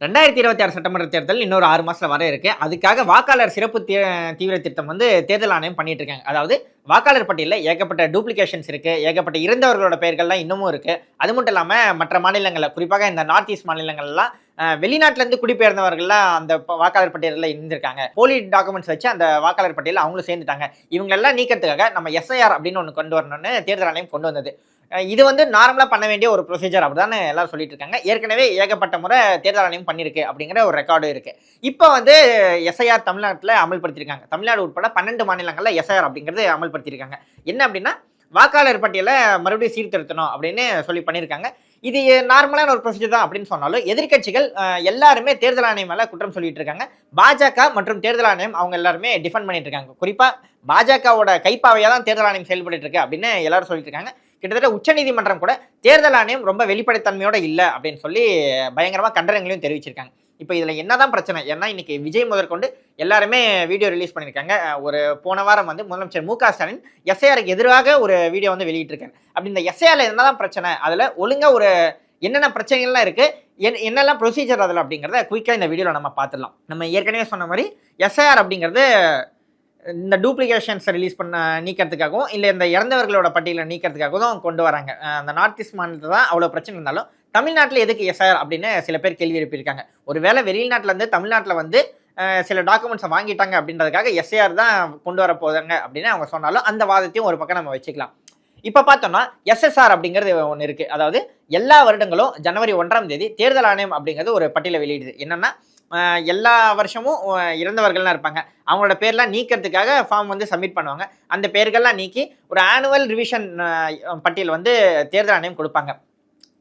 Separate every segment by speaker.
Speaker 1: ரெண்டாயிரத்தி இருபத்தி ஆறு சட்டமன்ற தேர்தல் இன்னொரு ஆறு மாசத்துல வர இருக்கு. அதுக்காக வாக்காளர் சிறப்பு தீ- தீவிர திட்டம் வந்து தேர்தல் ஆணையம் பண்ணிட்டு இருக்காங்க அதாவது வாக்காளர் பட்டியலில் ஏகப்பட்ட டூப்ளிகேஷன்ஸ் இருக்கு. ஏகப்பட்ட இருந்தவர்களோட பெயர்கள்லாம் இன்னமும் இருக்கு. அது மட்டும் இல்லாம மற்ற மாநிலங்களில் குறிப்பாக இந்த நார்த் ஈஸ்ட் மாநிலங்கள்லாம் வெளிநாட்டிலேருந்து குடிபெயர்ந்தவர்கள்லாம் அந்த வாக்காளர் பட்டியலில் இருந்திருக்காங்க. போலி டாக்குமெண்ட்ஸ் வச்சு அந்த வாக்காளர் பட்டியலில் அவங்களும் சேர்ந்துட்டாங்க. இவங்களெல்லாம் நீக்கிறதுக்காக நம்ம எஸ்ஐஆர் அப்படின்னு ஒன்று கொண்டு வரணும்னு தேர்தல் ஆணையம் கொண்டு வந்தது. இது வந்து நார்மலாக பண்ண வேண்டிய ஒரு ப்ரொசீஜர் அப்படிதானே எல்லாரும் சொல்லிட்டு இருக்காங்க ஏற்கனவே ஏகப்பட்ட முறை தேர்தல் ஆணையம் பண்ணியிருக்கு அப்படிங்கிற ஒரு ரெக்கார்டும் இருக்கு. இப்போ வந்து எஸ்ஐஆர் தமிழ்நாட்டில் அமல்படுத்தியிருக்காங்க தமிழ்நாடு உட்பட பன்னெண்டு மாநிலங்களில் எஸ்ஐஆர் அப்படிங்கிறது அமல்படுத்தியிருக்காங்க என்ன அப்படின்னா வாக்காளர் பட்டியலை மறுபடியும் சீர்திருத்தணும் அப்படின்னு சொல்லி பண்ணியிருக்காங்க இது நார்மலான ஒரு ப்ரொசீஜர் தான் அப்படின்னு சொன்னாலும் எதிர்க்கட்சிகள் எல்லாருமே தேர்தல் ஆணையம் மேலே குற்றம் சொல்லிட்டு இருக்காங்க பாஜக மற்றும் தேர்தல் ஆணையம் அவங்க எல்லாருமே டிஃபெண்ட் பண்ணிட்டு இருக்காங்க குறிப்பா பாஜகவோட கைப்பாவையாக தான் தேர்தல் ஆணையம் செயல்பட்டு இருக்கு அப்படின்னு எல்லாரும் சொல்லிட்டு இருக்காங்க கிட்டத்தட்ட உச்சநீதிமன்றம் கூட தேர்தல் ஆணையம் ரொம்ப வெளிப்படைத்தன்மையோட இல்லை அப்படின்னு சொல்லி பயங்கரமாக கண்டனங்களையும் தெரிவிச்சிருக்காங்க. இப்போ இதில் என்னதான் பிரச்சனை? ஏன்னா இன்னைக்கு விஜய் முதற்கொண்டு எல்லாருமே வீடியோ ரிலீஸ் பண்ணியிருக்காங்க. ஒரு போன வாரம் வந்து முதலமைச்சர் மு க ஸ்டாலின் எஸ்ஐஆருக்கு எதிராக ஒரு வீடியோ வந்து வெளியிட்டிருக்காங்க அப்படி இந்த எஸ்ஐஆரில் என்னதான் பிரச்சனை? அதில் ஒழுங்காக ஒரு என்னென்ன பிரச்சனைகள்லாம் இருக்குது என்- என்னெல்லாம் ப்ரொசீஜர் அதில் அப்படிங்கிறத குயிக்காக இந்த வீடியோவில் நம்ம பார்த்துடலாம். நம்ம ஏற்கனவே சொன்ன மாதிரி எஸ்ஐஆர் அப்படிங்கிறது இந்த டூப்ளிகேஷன்ஸை ரிலீஸ் பண்ண நீக்கிறதுக்காகவும் இல்லை இந்த இறந்தவர்களோட பட்டியலை நீக்கிறதுக்காகவும் தான் கொண்டு வராங்க. அந்த நார்த் ஈஸ்ட் மாநிலத்தில் தான் அவ்வளோ பிரச்சனை இருந்தாலும் தமிழ்நாட்டில் எதுக்கு எஸ்ஆர் அப்படின்னு சில பேர் கேள்வி எழுப்பியிருக்காங்க. ஒருவேளை வெளிநாட்டிலேருந்து தமிழ்நாட்டில் வந்து சில டாக்குமெண்ட்ஸை வாங்கிட்டாங்க அப்படின்றதுக்காக எஸ்ஐஆர் தான் கொண்டு வர போதாங்க அப்படின்னு அவங்க சொன்னாலும் அந்த வாதத்தையும் ஒரு பக்கம் நம்ம வச்சுக்கலாம். இப்போ பார்த்தோம்னா எஸ்எஸ்ஆர் அப்படிங்கிறது ஒன்று இருக்குது அதாவது எல்லா வருடங்களும் ஜனவரி ஒன்றாம் தேதி தேர்தல் ஆணையம் அப்படிங்கிறது ஒரு பட்டியலை வெளியிடுது. என்னென்னா எல்லா வருஷமும் இறந்தவர்கள்லாம் இருப்பாங்க. அவங்களோட பேர்லாம் நீக்கிறதுக்காக ஃபார்ம் வந்து சப்மிட் பண்ணுவாங்க. அந்த பேர்கள்லாம் நீக்கி ஒரு ஆனுவல் ரிவிஷன் பட்டியல் வந்து தேர்தல் ஆணையம் கொடுப்பாங்க.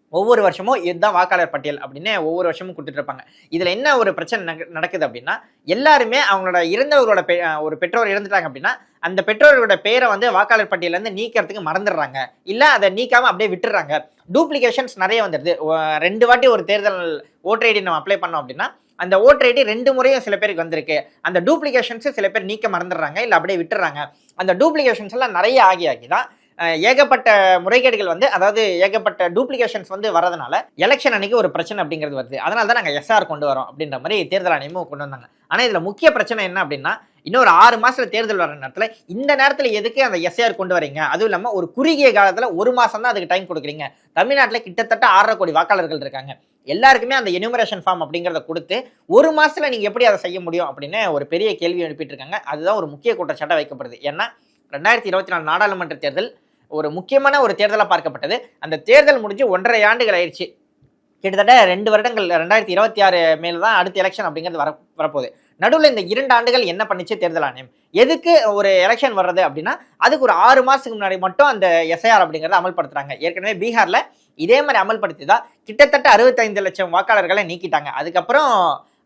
Speaker 1: ஒவ்வொரு வருஷமும் இதுதான் வாக்காளர் பட்டியல் அப்படின்னு ஒவ்வொரு வருஷமும் கொடுத்துட்ருப்பாங்க இதில் என்ன ஒரு பிரச்சனை நடக்குது அப்படின்னா எல்லாருமே அவங்களோட இறந்தவர்களோட பெ- ஒரு பெற்றோர் இறந்துட்டாங்க அப்படின்னா அந்த பெற்றோர்களோட பேரை வந்து வாக்காளர் பட்டியலேருந்து நீக்கிறதுக்கு மறந்துடுறாங்க. இல்லை அதை நீக்காமல் அப்படியே விட்டுறாங்க டூப்ளிகேஷன்ஸ் நிறைய வந்துடுது. ரெண்டு வாட்டி ஒரு தேர்தல் ஓட்டர் ஐடி நம்ம அப்ளை பண்ணோம் அப்படின்னா அந்த ஓட்டர் ஐடி ரெண்டு முறையும் சில பேருக்கு வந்திருக்கு. அந்த டூப்ளிகேஷன்ஸு சில பேர் நீக்க மறந்துடுறாங்க இல்லை அப்படியே விட்டுறாங்க. அந்த டூப்ளிகேஷன்ஸ் எல்லாம் நிறைய ஆகி ஆகி தான் ஏகப்பட்ட முறைகேடுகள் வந்து அதாவது ஏகப்பட்ட டூப்ளிகேஷன்ஸ் வந்து வரதுனால எலெக்ஷன் அன்னைக்கு ஒரு பிரச்சனை அப்படிங்கிறது வருது. அதனால தான் நாங்கள் எஸ்ஆர் கொண்டு வரோம் அப்படின்ற மாதிரி தேர்தல் ஆணையமும் கொண்டு வந்தாங்க. ஆனால் இதில் முக்கிய பிரச்சனை என்ன அப்படின்னா இன்னொரு ஆறு மாசத்துல தேர்தல் வர நேரத்தில் இந்த நேரத்தில் எதுக்கு அந்த எஸ்ஐஆர் கொண்டு வரீங்க? அதுவும் இல்லாமல் ஒரு குறுகிய காலத்தில் ஒரு மாசம் தான் அதுக்கு டைம் கொடுக்குறீங்க. தமிழ்நாட்டில் கிட்டத்தட்ட ஆறரை கோடி வாக்காளர்கள் இருக்காங்க. எல்லாருக்குமே அந்த எனுமரேஷன் ஃபார்ம் அப்படிங்கிறத கொடுத்து ஒரு மாசத்துல நீங்க எப்படி அதை செய்ய முடியும் அப்படின்னு ஒரு பெரிய கேள்வி எழுப்பிட்டு இருக்காங்க அதுதான் ஒரு முக்கிய குற்றச்சாட்டை வைக்கப்படுது. ஏன்னா ரெண்டாயிரத்தி இருபத்தி நாலு நாடாளுமன்ற தேர்தல் ஒரு முக்கியமான ஒரு தேர்தலாக பார்க்கப்பட்டது. அந்த தேர்தல் முடிஞ்சு ஒன்றரை ஆண்டுகள் ஆயிடுச்சு. கிட்டத்தட்ட ரெண்டு வருடங்கள் ரெண்டாயிரத்தி இருபத்தி ஆறு மேல தான் அடுத்த எலெக்ஷன் அப்படிங்கிறது வர வரப்போகுது. நடுவில் இந்த இரண்டு ஆண்டுகள் என்ன பண்ணிச்சு தேர்தல் ஆணையம்? எதுக்கு ஒரு எலெக்ஷன் வர்றது அப்படின்னா அதுக்கு ஒரு ஆறு மாதத்துக்கு முன்னாடி மட்டும் அந்த எஸ்ஐஆர் அப்படிங்கிறத அமல்படுத்துறாங்க. ஏற்கனவே பீகாரில் இதே மாதிரி அமல்படுத்தி தான் கிட்டத்தட்ட அறுபத்தைந்து லட்சம் வாக்காளர்களை நீக்கிட்டாங்க. அதுக்கப்புறம்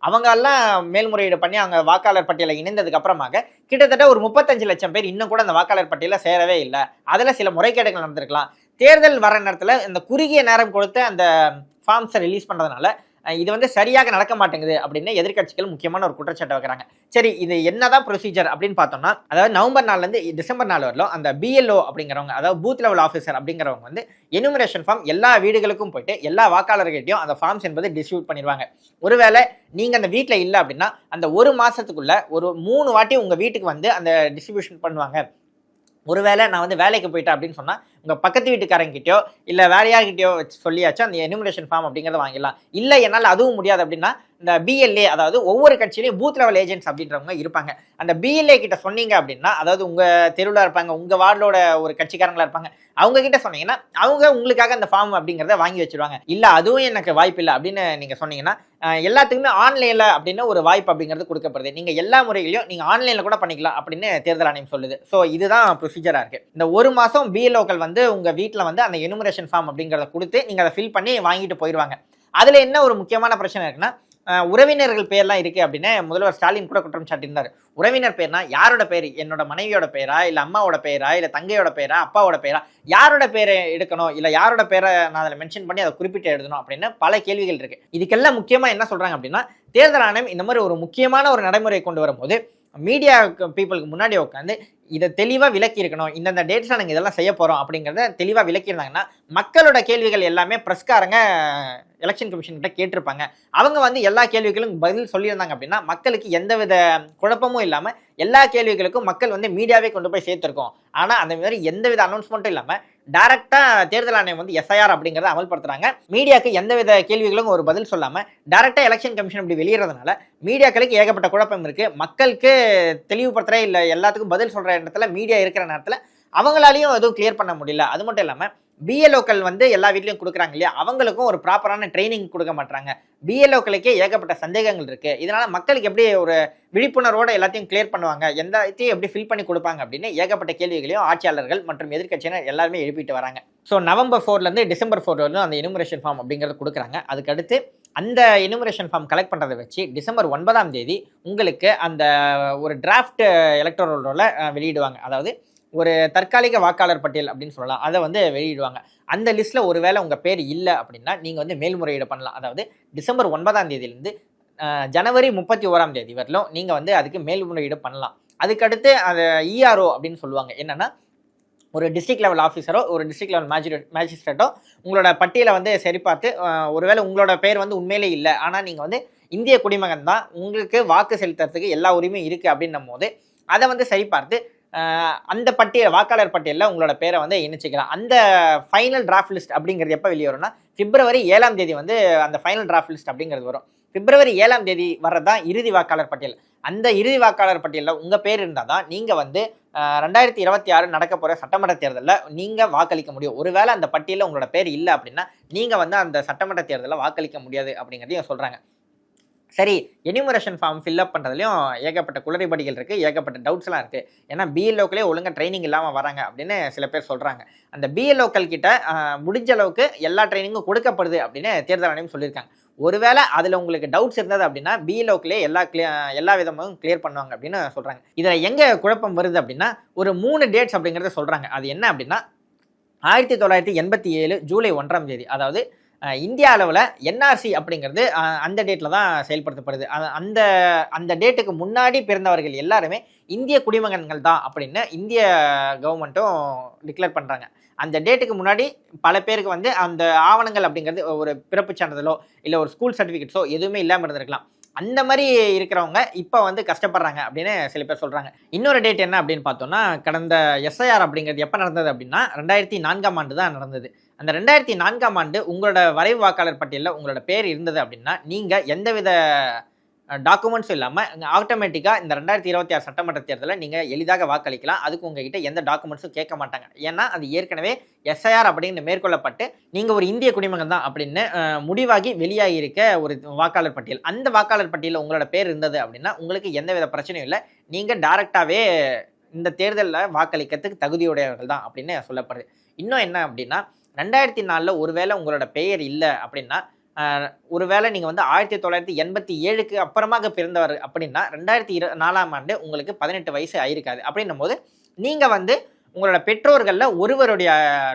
Speaker 1: அவங்கெல்லாம் மேல்முறையீடு பண்ணி அவங்க வாக்காளர் பட்டியலை இணைந்ததுக்கு அப்புறமாக கிட்டத்தட்ட ஒரு முப்பத்தஞ்சு லட்சம் பேர் இன்னும் கூட அந்த வாக்காளர் பட்டியலில் சேரவே இல்லை. அதில் சில முறைகேடுகள் நடந்திருக்கலாம். தேர்தல் வர நேரத்தில் இந்த குறுகிய நேரம் கொடுத்து அந்த ஃபார்ம்ஸை ரிலீஸ் பண்ணுறதுனால இது வந்து சரியாக நடக்க மாட்டேங்குது அப்படின்னு எதிர்கட்சிகள் முக்கியமான ஒரு குற்றச்சாட்டை வைக்கிறாங்க. சரி இது என்னதான் ப்ரொசீஜர் அப்படின்னு பார்த்தோம்னா அதாவது நவம்பர் நாள்லேருந்து டிசம்பர் நாள் வரலும் அந்த பிஎல்ஓ அப்படிங்கிறவங்க அதாவது பூத் லெவல் ஆஃபீஸர் அப்படிங்கிறவங்க வந்து எனுமரேஷன் ஃபார்ம் எல்லா வீடுகளுக்கும் போயிட்டு எல்லா வாக்காளர்கிட்டையும் அந்த ஃபார்ம்ஸ் என்பது டிஸ்ட்ரிபியூட் பண்ணிடுவாங்க. ஒருவேளை நீங்க அந்த வீட்டில் இல்லை அப்படின்னா அந்த ஒரு மாசத்துக்குள்ள ஒரு மூணு வாட்டி உங்க வீட்டுக்கு வந்து அந்த டிஸ்ட்ரிபியூஷன் பண்ணுவாங்க. ஒருவேளை நான் வந்து வேலைக்கு போயிட்டேன் அப்படின்னு சொன்னா உங்கள் பக்கத்து வீட்டுக்காரங்கிட்டயோ இல்லை வேற யார்கிட்டயோ வச்சு சொல்லியாச்சும் அந்த எனிமினேஷன் ஃபார்ம் அப்படிங்கிறத வாங்கிடலாம். இல்லை என்னால் அதுவும் முடியாது அப்படின்னா இந்த பிஎல்ஏ அதாவது ஒவ்வொரு கட்சியிலையும் பூத் லெவல் ஏஜென்ட்ஸ் அப்படின்றவங்க இருப்பாங்க. அந்த பிஎல்ஏ கிட்ட சொன்னீங்க அப்படின்னா அதாவது உங்கள் தெருவில் இருப்பாங்க உங்கள் வார்டோட ஒரு கட்சிக்காரங்களா இருப்பாங்க அவங்க கிட்ட சொன்னீங்கன்னா அவங்க உங்களுக்காக அந்த ஃபார்ம் அப்படிங்கிறத வாங்கி வச்சிருவாங்க. இல்லை அதுவும் எனக்கு வாய்ப்பு இல்லை அப்படின்னு நீங்கள் சொன்னீங்கன்னா எல்லாத்துக்குமே ஆன்லைனில் அப்படின்னு ஒரு வாய்ப்பு அப்படிங்கிறது கொடுக்கப்படுது. நீங்கள் எல்லா முறைகளையும் நீங்கள் ஆன்லைனில் கூட பண்ணிக்கலாம் அப்படின்னு தேர்தல் ஆணையம் சொல்லுது. ஸோ இதுதான் ப்ரொசீஜராக இருக்குது இந்த ஒரு மாதம் பிஎல்ஓக்கள் வந்து வந்து உங்கள் வீட்டில் வந்து அந்த எனுமரேஷன் ஃபார்ம் அப்படிங்கிறத கொடுத்து நீங்கள் அதை ஃபில் பண்ணி வாங்கிட்டு போயிடுவாங்க அதில் என்ன ஒரு முக்கியமான பிரச்சனை இருக்குன்னா உறவினர்கள் பேர்லாம் இருக்குது அப்படின்னு முதல்வர் ஸ்டாலின் கூட குற்றம் சாட்டியிருந்தார். உறவினர் பேர்னா யாரோட பேர்? என்னோட மனைவியோட பேரா? இல்லை அம்மாவோட பேரா? இல்லை தங்கையோட பேரா? அப்பாவோட பேரா? யாரோட பேரை எடுக்கணும்? இல்லை யாரோட பேரை நான் அதில் மென்ஷன் பண்ணி அதை குறிப்பிட்டு எழுதணும்? அப்படின்னு பல கேள்விகள் இருக்குது இதுக்கெல்லாம் முக்கியமாக என்ன சொல்கிறாங்க அப்படின்னா தேர்தல் ஆணையம் இந்த மாதிரி ஒரு முக்கியமான ஒரு நடைமுறை கொண்டு வரும்போது மீடியா பீப்புளுக்கு முன்னாடி உட்காந்து இதை தெளிவாக விளக்கி இருக்கணும் இந்தந்த டேட்ஸில் நாங்கள் இதெல்லாம் செய்ய போகிறோம் அப்படிங்கிறத தெளிவாக விளக்கியிருந்தாங்கன்னா மக்களோட கேள்விகள் எல்லாமே பிரஸ்காரங்க எலெக்ஷன் கமிஷன்கிட்ட கேட்டிருப்பாங்க. அவங்க வந்து எல்லா கேள்விகளும் பதில் சொல்லியிருந்தாங்க அப்படின்னா மக்களுக்கு எந்தவித குழப்பமும் இல்லாமல் எல்லா கேள்விகளுக்கும் மக்கள் வந்து மீடியாவே கொண்டு போய் சேர்த்துருக்கோம். ஆனால் அந்த மாதிரி எந்தவித அனௌன்ஸ்மெண்ட்டும் இல்லாமல் டைரக்டாக தேர்தல் ஆணையம் வந்து எஸ்ஐஆர் அப்படிங்கிறத அமல்படுத்துறாங்க. மீடியாவுக்கு எந்தவித கேள்விகளும் ஒரு பதில் சொல்லாமல் டைரக்டாக எலெக்ஷன் கமிஷன் இப்படி வெளியிறதுனால மீடியாக்களுக்கு ஏகப்பட்ட குழப்பம் இருக்கு. மக்களுக்கு தெளிவுபடுத்துற இல்லை. எல்லாத்துக்கும் பதில் சொல்ற இடத்துல மீடியா இருக்கிற நேரத்தில் அவங்களாலையும் எதுவும் கிளியர் பண்ண முடியல. அது மட்டும் இல்லாமல் பிஎல்ஓக்கள் வந்து எல்லா வீட்லையும் கொடுக்குறாங்க இல்லையா? அவங்களுக்கும் ஒரு ப்ராப்பரான ட்ரைனிங் கொடுக்க மாட்டாங்க பிஎல்ஓக்களுக்கே ஏகப்பட்ட சந்தேகங்கள் இருக்குது இதனால் மக்களுக்கு எப்படி ஒரு விழிப்புணர்வோடு எல்லாத்தையும் கிளியர் பண்ணுவாங்க? எந்த இதையும் எப்படி ஃபில் பண்ணி கொடுப்பாங்க அப்படின்னு ஏகப்பட்ட கேள்விகளையும் ஆட்சியாளர்கள் மற்றும் எதிர்க்கட்சியினர் எல்லாருமே எழுப்பிட்டு வராங்க. ஸோ நவம்பர் ஃபோர்லேருந்து டிசம்பர் ஃபோர் வரைக்கும் அந்த இனுமரேஷன் ஃபார்ம் அப்படிங்கிறது கொடுக்குறாங்க. அதுக்கடுத்து அந்த இனுமரேஷன் ஃபார்ம் கலெக்ட் பண்ணுறதை வச்சு டிசம்பர் ஒன்பதாம் தேதி உங்களுக்கு அந்த ஒரு டிராஃப்ட் எலக்ட்ரோல் வெளியிடுவாங்க. அதாவது ஒரு தற்காலிக வாக்காளர் பட்டியல் அப்படின்னு சொல்லலாம். அதை வந்து வெளியிடுவாங்க. அந்த லிஸ்ட்டில் ஒருவேளை உங்கள் பேர் இல்லை அப்படின்னா நீங்கள் வந்து மேல்முறையீடு பண்ணலாம். அதாவது டிசம்பர் ஒன்பதாம் தேதியிலேருந்து ஜனவரி முப்பத்தி ஓராம் தேதி வரலும் நீங்கள் வந்து அதுக்கு மேல்முறையீடு பண்ணலாம். அதுக்கடுத்து அதை இஆர்ஓ அப்படின்னு சொல்லுவாங்க. என்னென்னா ஒரு டிஸ்ட்ரிக்ட் லெவல் ஆஃபீஸரோ ஒரு டிஸ்ட்ரிக்ட் லெவல் மேஜிஸ்ட்ரேட் மேஜிஸ்ட்ரேட்டோ உங்களோட பட்டியலை வந்து சரிபார்த்து ஒருவேளை உங்களோட பேர் வந்து உண்மையிலே இல்லை ஆனால் நீங்கள் வந்து இந்திய குடிமகன் தான் உங்களுக்கு வாக்கு செலுத்துறதுக்கு எல்லா உரிமையும் இருக்குது அப்படின்னும் போது அதை வந்து சரிபார்த்து அந்த பட்டியல் வாக்காளர் பட்டியலில் உங்களோட பேரை வந்து இணைச்சிக்கலாம். அந்த ஃபைனல் டிராஃப்ட் லிஸ்ட் அப்படிங்கிறது எப்போ வெளியே வரும்னா பிப்ரவரி ஏழாம் தேதி வந்து அந்த ஃபைனல் டிராஃப்ட் லிஸ்ட் அப்படிங்கிறது வரும். பிப்ரவரி ஏழாம் தேதி வர்றதான் இறுதி வாக்காளர் பட்டியல். அந்த இறுதி வாக்காளர் பட்டியலில் உங்கள் பேர் இருந்தால் தான் நீங்கள் வந்து ரெண்டாயிரத்தி இருபத்தி ஆறு நடக்க போகிற சட்டமன்ற தேர்தலில் நீங்கள் வாக்களிக்க முடியும். ஒருவேளை அந்த பட்டியலில் உங்களோட பேர் இல்லை அப்படின்னா நீங்கள் வந்து அந்த சட்டமன்ற தேர்தலில் வாக்களிக்க முடியாது அப்படிங்கிறதையும் சொல்கிறாங்க சரி எனிமரேஷன் ஃபார்ம் ஃபில்அப் பண்ணுறதுலையும் ஏகப்பட்ட குளறுபடிகள் இருக்குது ஏகப்பட்ட டவுட்ஸ்லாம் இருக்குது ஏன்னா பிஎல்ஓக்களே ஒழுங்காக ட்ரைனிங் இல்லாமல் வராங்க அப்படின்னு சில பேர் சொல்கிறாங்க அந்த பிஎல்ஓக்கள் கிட்ட முடிஞ்ச அளவுக்கு எல்லா ட்ரைனிங்கும் கொடுக்கப்படுது அப்படின்னு தேர்தல் ஆணையம் சொல்லியிருக்காங்க. ஒருவேளை அதில் உங்களுக்கு டவுட்ஸ் இருந்தது அப்படின்னா பிஎல்ஓக்கிலே எல்லா கிளிய எல்லா விதமும் கிளியர் பண்ணுவாங்க அப்படின்னு சொல்கிறாங்க இதில் எங்கே குழப்பம் வருது அப்படின்னா ஒரு மூணு டேட்ஸ் அப்படிங்கிறத சொல்கிறாங்க அது என்ன அப்படின்னா ஆயிரத்தி தொள்ளாயிரத்தி எண்பத்தி ஏழு ஜூலை ஒன்றாம் தேதி அதாவது இந்திய அளவில் என்ஆர்சி அப்படிங்கிறது அந்த டேட்டில் தான் செயல்படுத்தப்படுது. அந்த அந்த டேட்டுக்கு முன்னாடி பிறந்தவர்கள் எல்லாருமே இந்திய குடிமகன்கள் தான் அப்படின்னு இந்திய கவர்மெண்ட்டும் டிக்ளேர் பண்ணுறாங்க அந்த டேட்டுக்கு முன்னாடி பல பேருக்கு வந்து அந்த ஆவணங்கள் அப்படிங்கிறது ஒரு பிறப்பு சான்றிதழோ இல்லை ஒரு ஸ்கூல் சர்டிஃபிகேட்ஸோ எதுவுமே இல்லாமல் இருந்திருக்கலாம். அந்த மாதிரி இருக்கிறவங்க இப்போ வந்து கஷ்டப்படுறாங்க அப்படின்னு சில பேர் சொல்கிறாங்க இன்னொரு டேட் என்ன அப்படின்னு பார்த்தோம்னா கடந்த எஸ்ஐஆர் அப்படிங்கிறது எப்போ நடந்தது அப்படின்னா ரெண்டாயிரத்தி நான்காம் ஆண்டு தான் நடந்தது. அந்த ரெண்டாயிரத்தி நான்காம் ஆண்டு உங்களோட வரைவு வாக்காளர் பட்டியலில் உங்களோட பேர் இருந்தது அப்படின்னா நீங்கள் எந்தவித டாக்குமெண்ட்ஸும் இல்லாமல் ஆட்டோமேட்டிக்காக இந்த ரெண்டாயிரத்தி இருபத்தி ஆறு சட்டமன்ற தேர்தலில் நீங்கள் எளிதாக வாக்களிக்கலாம். அதுக்கு உங்ககிட்ட எந்த டாக்குமெண்ட்ஸும் கேட்க மாட்டாங்க. ஏன்னா அது ஏற்கனவே எஸ்ஐஆர் அப்படின்னு மேற்கொள்ளப்பட்டு நீங்கள் ஒரு இந்திய குடிமகன் தான் அப்படின்னு முடிவாகி வெளியாகி இருக்க ஒரு வாக்காளர் பட்டியல். அந்த வாக்காளர் பட்டியலில் உங்களோட பேர் இருந்தது அப்படின்னா உங்களுக்கு எந்தவித பிரச்சனையும் இல்லை. நீங்கள் டேரெக்டாகவே இந்த தேர்தலில் வாக்களிக்கிறதுக்கு தகுதியுடையவர்கள் தான் அப்படின்னு சொல்லப்படுது. இன்னும் என்ன அப்படின்னா ரெண்டாயிரத்தி நாலில் ஒருவேளை உங்களோட பெயர் இல்லை அப்படின்னா ஒருவேளை நீங்கள் வந்து ஆயிரத்தி தொள்ளாயிரத்தி எண்பத்தி ஏழுக்கு அப்புறமாக பிறந்தவர் அப்படின்னா ரெண்டாயிரத்தி இரு நாலாம் ஆண்டு உங்களுக்கு பதினெட்டு வயசு ஆயிருக்காது. அப்படின்னும் போது நீங்கள் வந்து உங்களோட பெற்றோர்களில் ஒருவருடைய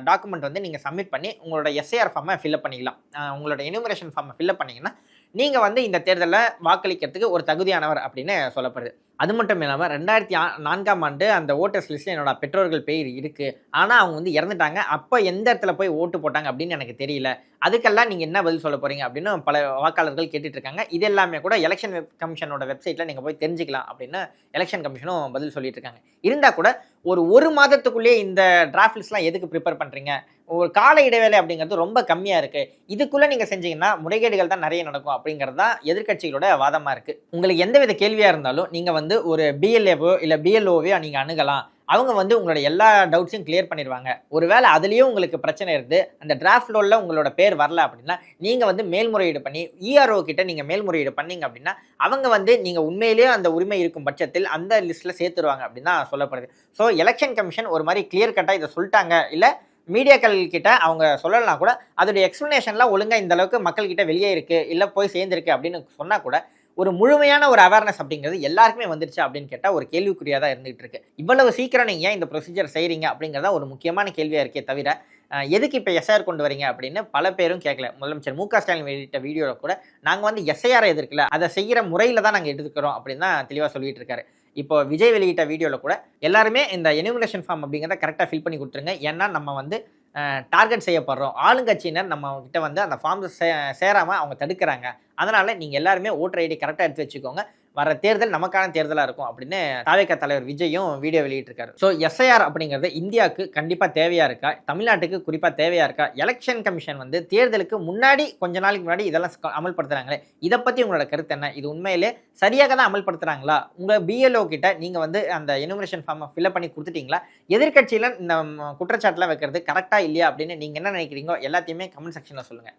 Speaker 1: டாக்குமெண்ட் வந்து நீங்கள் சப்மிட் பண்ணி உங்களோட எஸ்ஐஆர் ஃபார்மை ஃபில்அப் பண்ணிக்கலாம். உங்களோட எனுமரேஷன் ஃபார்மை ஃபில்அப் பண்ணிங்கன்னா நீங்கள் வந்து இந்த தேர்தலில் வாக்களிக்கிறதுக்கு ஒரு தகுதியானவர் அப்படின்னு சொல்லப்படுது. அது மட்டும் இல்லாமல் ரெண்டாயிரத்தி நான்காம் ஆண்டு அந்த ஓட்டர்ஸ் லிஸ்ட்டில் என்னோட பெற்றோர்கள் பேர் இருக்குது ஆனால் அவங்க வந்து இறந்துட்டாங்க. அப்போ எந்த இடத்துல போய் ஓட்டு போட்டாங்க அப்படின்னு எனக்கு தெரியல. அதுக்கெல்லாம் நீங்கள் என்ன பதில் சொல்ல போகிறீங்க அப்படின்னு பல வாக்காளர்கள் கேட்டுட்ருக்காங்க. இது எல்லாமே கூட எலெக்ஷன் கமிஷனோட வெப்சைட்டில் நீங்கள் போய் தெரிஞ்சுக்கலாம் அப்படின்னு எலெக்ஷன் கமிஷனும் பதில் சொல்லிட்டு இருக்காங்க இருந்தால் கூட ஒரு ஒரு மாதத்துக்குள்ளேயே இந்த டிராஃப்ட் லிஸ்ட்லாம் எதுக்கு ப்ரிப்பேர் பண்ணுறீங்க ஒரு கால இடைவேளை அப்படிங்கிறது ரொம்ப கம்மியாக இருக்குது இதுக்குள்ளே நீங்கள் செஞ்சீங்கன்னா முறைகேடுகள் தான் நிறைய நடக்கும் அப்படிங்கிறது தான் எதிர்க்கட்சிகளோட வாதமாக இருக்குது உங்களுக்கு எந்தவித கேள்வியாக இருந்தாலும் நீங்கள் வந்து ஒரு பிஎல்ஏவோ இல்லை பிஎல்ஓவையோ நீங்கள் அணுகலாம். அவங்க வந்து உங்களோட எல்லா டவுட்ஸையும் கிளியர் பண்ணிடுவாங்க ஒருவேளை அதுலேயும் உங்களுக்கு பிரச்சனை இருந்து அந்த டிராஃப்ட் லோனில் உங்களோட பேர் வரல அப்படின்னா நீங்கள் வந்து மேல்முறையீடு பண்ணி இஆர்ஓ கிட்ட நீங்கள் மேல்முறையீடு பண்ணீங்க அப்படின்னா அவங்க வந்து நீங்கள் உண்மையிலேயே அந்த உரிமை இருக்கும் பட்சத்தில் அந்த லிஸ்ட்டில் சேர்த்துருவாங்க அப்படின்னு தான் சொல்லப்படுது. ஸோ எலெக்ஷன் கமிஷன் ஒரு மாதிரி கிளியர் கட்டாக இதை சொல்லிட்டாங்க. இல்லை மீடியாக்கள் கிட்ட அவங்க சொல்லலாம் கூட அதோடைய எக்ஸ்ப்ளனேஷன்லாம் ஒழுங்காக இந்த அளவுக்கு மக்கள்கிட்ட வெளியே இருக்குது இல்லை போய் சேர்ந்துருக்கு அப்படின்னு சொன்னால் கூட ஒரு முழுமையான ஒரு அவேர்னஸ் அப்படிங்கிறது எல்லாருக்குமே வந்துருச்சு அப்படின்னு கேட்டால் ஒரு கேள்விக்குறியாக தான் இருந்துகிட்டு இருக்கு. இவ்வளவு சீக்கிரம் நீங்கள் ஏன் இந்த ப்ரொசீஜர் செய்கிறீங்க அப்படிங்கிறத ஒரு முக்கியமான கேள்வியாக இருக்கே தவிர எதுக்கு இப்போ எஸ்ஐஆர் கொண்டு வரீங்க அப்படின்னு பல பேரும் கேட்கல முதலமைச்சர் மு க ஸ்டாலின் வெளியிட்ட வீடியோவில் கூட நாங்கள் வந்து எஸ்ஐஆர் எதிர்க்கல அதை செய்கிற முறையில் தான் நாங்கள் எடுத்துக்கிறோம் அப்படின்னு தான் தெளிவாக சொல்லிட்டு இருக்காரு. இப்போ விஜய் வெளியிட்ட வீடியோவில் கூட எல்லாருமே இந்த எனுமினேஷன் ஃபார்ம் அப்படிங்கிறத கரெக்டாக ஃபில் பண்ணி கொடுத்துருங்க. ஏன்னா நம்ம வந்து டார்கெட் செய்யப்படுறோம். ஆளுங்கட்சியினர் நம்ம கிட்ட வந்து அந்த ஃபார்ம் சே சேராமல் அவங்க தடுக்கிறாங்க. அதனால் நீங்கள் எல்லாருமே ஓட்டர் ஐடி கரெக்டாக எடுத்து வச்சுக்கோங்க. வர தேர்தல் நமக்கான தேர்தலாக இருக்கும் அப்படின்னு தாவேக தலைவர் விஜயும் வீடியோ வெளியிட்டிருக்காரு. ஸோ எஸ்ஐஆர் அப்படிங்கிறது இந்தியாவுக்கு கண்டிப்பாக தேவையாக இருக்கா? தமிழ்நாட்டுக்கு குறிப்பாக தேவையாக இருக்கா? எலெக்ஷன் கமிஷன் வந்து தேர்தலுக்கு முன்னாடி கொஞ்ச நாளைக்கு முன்னாடி இதெல்லாம் அமல்படுத்துகிறாங்களே இதை பற்றி உங்களோட கருத்து என்ன? இது உண்மையிலே சரியாக தான் அமல்படுத்துறாங்களா உங்கள் பிஎல்ஓ கிட்ட நீங்கள் வந்து அந்த எனுமினேஷன் ஃபார்மை ஃபில்அப் பண்ணி கொடுத்துட்டீங்களா? எதிர்க்கட்சியில் இந்த ம், குற்றச்சாட்டுலாம் வைக்கிறது கரெக்டாக இல்லையா அப்படின்னு நீங்கள் என்ன நினைக்கிறீங்களோ எல்லாத்தையுமே கமெண்ட் செக்ஷனில் சொல்லுங்கள்